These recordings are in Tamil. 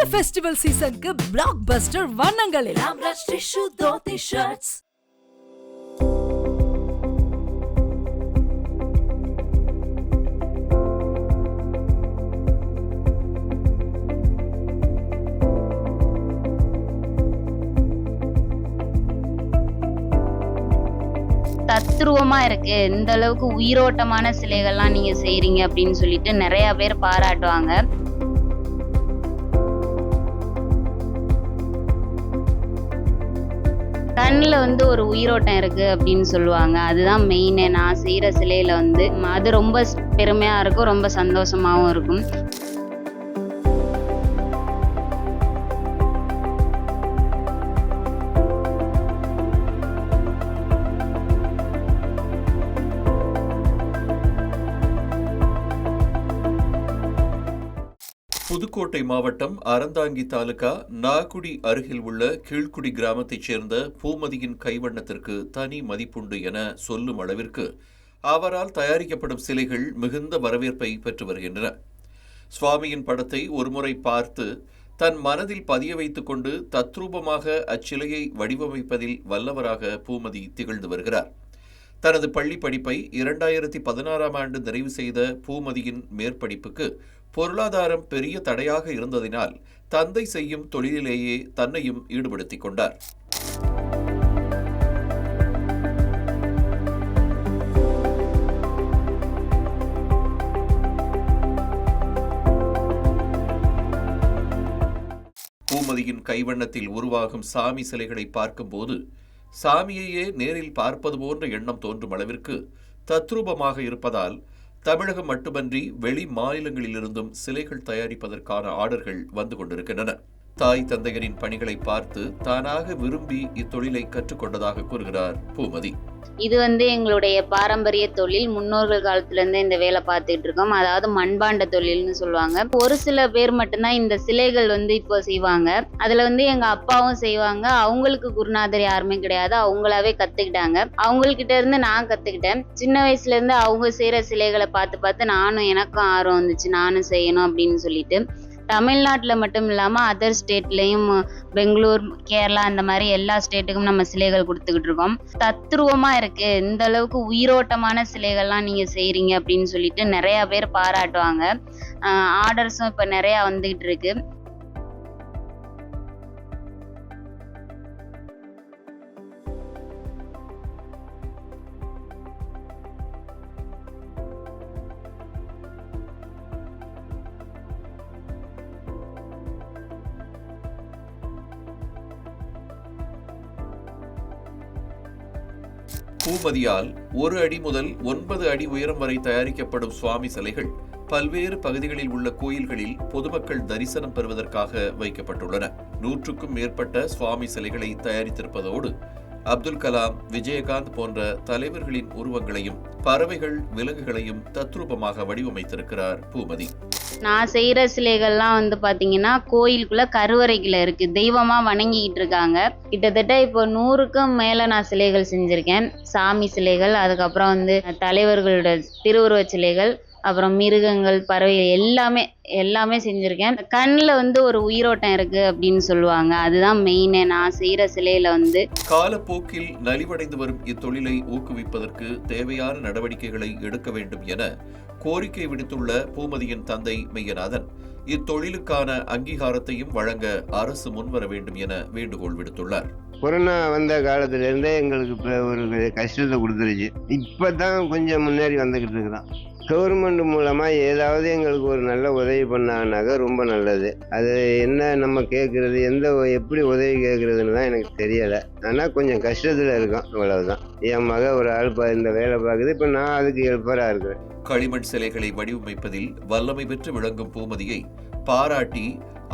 அடுத்த ஃபெஸ்டிவல் சீசனுக்கு பிளாக் பஸ்டர் வண்ணங்களில் ராம்ராஜ் டிஷ்யூ தோத்தி ஷர்ட்ஸ் தத்ரூவமா இருக்கு. இந்த அளவுக்கு உயிரோட்டமான சிலைகள்லாம் நீங்க செய்றீங்க அப்படின்னு சொல்லிட்டு நிறைய பேர் பாராட்டுவாங்க. கண்ணில் வந்து ஒரு உயிரோட்டம் இருக்கு அப்படின்னு சொல்லுவாங்க. அதுதான் மெயினே நான் செய்கிற சிலையில் வந்து அது ரொம்ப பெருமையாக இருக்கும் ரொம்ப சந்தோஷமாகவும் இருக்கும். புதுக்கோட்டை மாவட்டம் அறந்தாங்கி தாலுகா நாகுடி அருகில் உள்ள கீழ்குடி கிராமத்தைச் சேர்ந்த பூமதியின் கைவண்ணத்திற்கு தனி மதிப்புண்டு என சொல்லும் அளவிற்கு அவரால் தயாரிக்கப்படும் சிலைகள் மிகுந்த வரவேற்பை பெற்று வருகின்றன. சுவாமியின் படத்தை ஒருமுறை பார்த்து தன் மனதில் பதிய வைத்துக் கொண்டு தத்ரூபமாக அச்சிலையை வடிவமைப்பதில் வல்லவராக பூமதி திகழ்ந்து வருகிறார். தனது பள்ளி படிப்பை இரண்டாயிரத்தி பதினாறாம் ஆண்டு நிறைவு செய்த பூமதியின் மேற்படிப்புக்கு பொருளாதாரம் பெரிய தடையாக இருந்ததினால் தந்தை செய்யும் தொழிலிலேயே தன்னையும் ஈடுபடுத்திக் கொண்டார். பூமதியின் கைவண்ணத்தில் உருவாகும் சாமி சிலைகளை பார்க்கும்போது சாமியையே நேரில் பார்ப்பது போன்ற எண்ணம் தோன்றும் அளவிற்கு தத்ரூபமாக இருப்பதால் தமிழகம் மட்டுமன்றி வெளி மாநிலங்களிலிருந்தும் சிலைகள் தயாரிப்பதற்கான ஆர்டர்கள் வந்து கொண்டிருக்கின்றன. தாய் தந்தையரின் பணிகளை பார்த்து தானாக விரும்பி இத்தொழிலை கற்றுக்கொண்டதாக கூறுகிறார் பூமதி. இது வந்து எங்களுடைய பாரம்பரிய தொழில். முன்னோர்கள் காலத்துல இருந்து இந்த வேலை பார்த்துட்டு இருக்கோம். அதாவது மண்பாண்ட தொழில்னு சொல்லுவாங்க. ஒரு சில பேர் மட்டும்தான் இந்த சிலைகள் வந்து இப்போ செய்வாங்க. அதுல வந்து எங்க அப்பாவும் செய்வாங்க. அவங்களுக்கு குருநாதர் யாருமே கிடையாது. அவங்களாவே கத்துக்கிட்டாங்க. அவங்கக்கிட்ட இருந்து நான் கத்துக்கிட்டேன். சின்ன வயசுல இருந்து அவங்க செய்யற சிலைகளை பார்த்து பார்த்து நானும் எனக்கும் ஆர்வம் வந்துச்சு. நானும் செய்யணும் அப்படின்னு சொல்லிட்டு. தமிழ்நாட்டில் மட்டும் இல்லாமல் அதர் ஸ்டேட்லேயும் பெங்களூர் கேரளா அந்த மாதிரி எல்லா ஸ்டேட்டுக்கும் நம்ம சிலைகள் கொடுத்துக்கிட்டு இருக்கோம். தத்ரூவமாக இருக்கு. இந்த அளவுக்கு உயிரோட்டமான சிலைகள்லாம் நீங்கள் செய்கிறீங்க அப்படின்னு சொல்லிட்டு நிறையா பேர் பாராட்டுவாங்க. ஆர்டர்ஸும் இப்போ நிறையா வந்துகிட்டு இருக்கு. பூமதியால் ஒரு அடி முதல் ஒன்பது அடி உயரம் வரை தயாரிக்கப்படும் சுவாமி சிலைகள் பல்வேறு பகுதிகளில் உள்ள கோயில்களில் பொதுமக்கள் தரிசனம் பெறுவதற்காக வைக்கப்பட்டுள்ளன. நூற்றுக்கும் மேற்பட்ட சுவாமி சிலைகளை தயாரித்திருப்பதோடு அப்துல் கலாம் விஜயகாந்த் போன்ற தலைவர்களின் உருவங்களையும் பறவைகள் விலங்குகளையும் தத்ரூபமாக வடிவமைத்திருக்கிறார் பூமதி நான் செய்கிற சிலைகள்லாம் வந்து பார்த்தீங்கன்னா கோயிலுக்குள்ள கருவறைக்குள்ள இருக்கு. தெய்வமாக வணங்கிக்கிட்டு இருக்காங்க. கிட்டத்தட்ட இப்போ நூறுக்கும் மேலே நான் சிலைகள் செஞ்சுருக்கேன். சாமி சிலைகள் அதுக்கப்புறம் வந்து தலைவர்களோட திருவுருவ சிலைகள் அப்புறம் மிருகங்கள் பறவைகள் எல்லாமே எல்லாமே செஞ்சுருக்கேன். கண்ணில் வந்து ஒரு உயிரோட்டம் இருக்கு அப்படின்னு சொல்லுவாங்க. அதுதான் மெயினே நான் செய்கிற சிலையில வந்து காலப்போக்கில் நலிவடைந்து வரும் இத்தொழிலை ஊக்குவிப்பதற்கு தேவையான நடவடிக்கைகளை எடுக்க வேண்டும் என கோரிக்கை விடுத்துள்ள பூமதியின் தந்தை மெய்யநாதன் இத்தொழிலுக்கான அங்கீகாரத்தையும் வழங்க அரசு முன்வர வேண்டும் என வேண்டுகோள் விடுத்துள்ளார். கொரோனா வந்த காலத்துலேருந்தே எங்களுக்கு இப்போ ஒரு கஷ்டத்தை கொடுத்துருச்சு. இப்போ தான் கொஞ்சம் முன்னேறி வந்துக்கிட்டு இருக்கிறோம் கவர்மெண்ட் மூலமாக ஏதாவது எங்களுக்கு ஒரு நல்ல உதவி பண்ணாங்கனாக்கா ரொம்ப நல்லது. அது என்ன நம்ம கேட்குறது எந்த எப்படி உதவி கேட்குறதுன்னு தான் எனக்கு தெரியலை. ஆனால் கொஞ்சம் கஷ்டத்தில் இருக்கோம் அவ்வளவுதான். என் மக ஒரு ஆள் பா இந்த வேலை பார்க்குது இப்போ நான் அதுக்கு ஹெல்ப்பராக இருக்கிறேன். களிமண் சிலைகளை வடிவமைப்பதில் வல்லமை பெற்று விளங்கும் பூமதியை பாராட்டி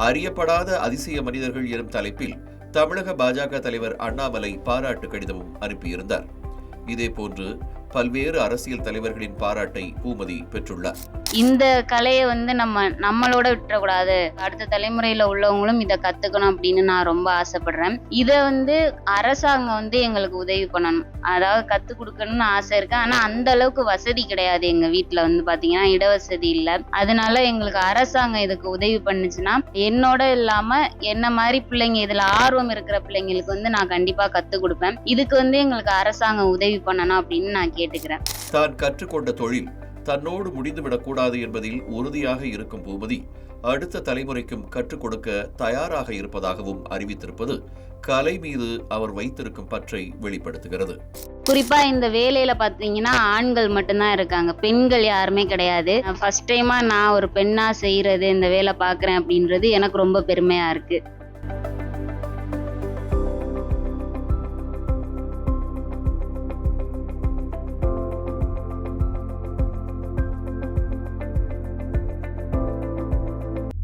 அறியப்படாத அதிசய மனிதர்கள் எனும் தலைப்பில் தமிழக பாஜக தலைவர் அண்ணாமலை பாராட்டு கடிதமும் அனுப்பியிருந்தார். இதேபோன்று பல்வேறு அரசியல் தலைவர்களின் பாராட்டை பூமதி பெற்றுள்ளார். இந்த கலையை வந்து நம்ம நம்மளோட விட்டுறக்கூடாது. அடுத்த தலைமுறையில உள்ளவங்களும் இதை கத்துக்கணும் அப்படின்னு நான் ரொம்ப ஆசைப்படுறேன். இதை வந்து அரசாங்கம் வந்து எங்களுக்கு உதவி பண்ணணும். அதாவது கத்து கொடுக்கணும்னு ஆசை இருக்கு. ஆனா அந்த அளவுக்கு வசதி கிடையாது எங்க வீட்டில் வந்து பாத்தீங்கன்னா. இடவசதி இல்லை. அதனால எங்களுக்கு அரசாங்கம் இதுக்கு உதவி பண்ணுச்சுன்னா என்னோட இல்லாம என்ன மாதிரி பிள்ளைங்க இதுல ஆர்வம் இருக்கிற பிள்ளைங்களுக்கு வந்து நான் கண்டிப்பா கத்து கொடுப்பேன். இதுக்கு வந்து எங்களுக்கு அரசாங்கம் உதவி பண்ணணும் அப்படின்னு நான் கேட்டுக்கிறேன். தான் கற்றுக்கொண்ட தொழில் தன்னோடு முடிந்துவிடக்கூடாது என்பதில் உறுதியாக இருக்கும் பூபதி அடுத்த தலைமுறைக்கும் கற்றுக் கொடுக்க தயாராக இருப்பதாகவும் அறிவித்திருப்பது கலை மீது அவர் வைத்திருக்கும் பற்றை வெளிப்படுத்துகிறது. குறிப்பா இந்த வேலையில பாத்தீங்கன்னா ஆண்கள் மட்டும்தான் இருக்காங்க. பெண்கள் யாருமே கிடையாது. ஃபர்ஸ்ட் டைமா நான் ஒரு பெண்ணா செய்யறது இந்த வேலை பாக்குறேன் அப்படின்றது எனக்கு ரொம்ப பெருமையா இருக்கு.